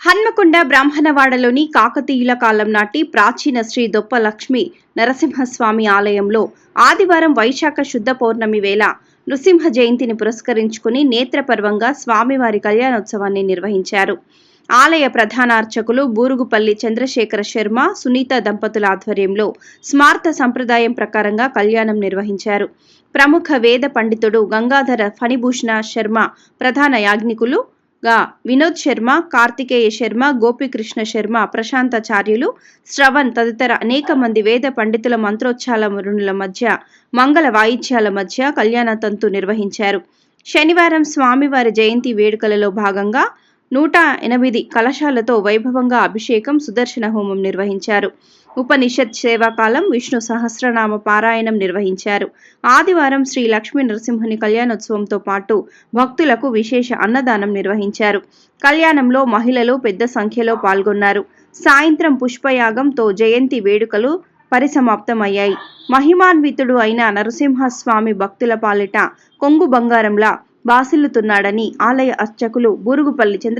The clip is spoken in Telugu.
హన్మకొండ బ్రాహ్మణవాడలోని కాకతీయుల కాలం నాటి ప్రాచీన శ్రీ దొప్ప లక్ష్మి నరసింహస్వామి ఆలయంలో ఆదివారం వైశాఖ శుద్ధ పౌర్ణమి వేళ నృసింహ జయంతిని పురస్కరించుకుని నేత్రపర్వంగా స్వామివారి కళ్యాణోత్సవాన్ని నిర్వహించారు. ఆలయ ప్రధాన అర్చకులు బూరుగుపల్లి చంద్రశేఖర శర్మ సునీత దంపతుల ఆధ్వర్యంలో స్మార్త సంప్రదాయం ప్రకారంగా కళ్యాణం నిర్వహించారు. ప్రముఖ వేద పండితుడు గంగాధర ఫణిభూషణ శర్మ ప్రధాన యాజ్ఞికులు గా వినోద్ శర్మ కార్తికేయ శర్మ గోపికృష్ణ శర్మ ప్రశాంతాచార్యులు శ్రవణ్ తదితర అనేక మంది వేద పండితుల మంత్రోచ్చాల మరుణుల మధ్య మంగళ వాయిద్యాల మధ్య కళ్యాణ తంతు నిర్వహించారు. శనివారం స్వామివారి జయంతి వేడుకలలో భాగంగా నూట ఎనిమిది కలశాలతో వైభవంగా అభిషేకం సుదర్శన హోమం నిర్వహించారు. ఉపనిషత్ సేవాకాలం విష్ణు సహస్రనామ పారాయణం నిర్వహించారు. ఆదివారం శ్రీ లక్ష్మీ నరసింహుని కళ్యాణోత్సవంతో పాటు భక్తులకు విశేష అన్నదానం నిర్వహించారు. కళ్యాణంలో మహిళలు పెద్ద సంఖ్యలో పాల్గొన్నారు. సాయంత్రం పుష్పయాగంతో జయంతి వేడుకలు పరిసమాప్తమయ్యాయి. మహిమాన్వితుడు అయిన నరసింహస్వామి భక్తుల పాలిట కొంగు బంగారంలా బాసిల్లుతున్నాడని ఆలయ అర్చకులు బూరుగుపల్లి చంద్ర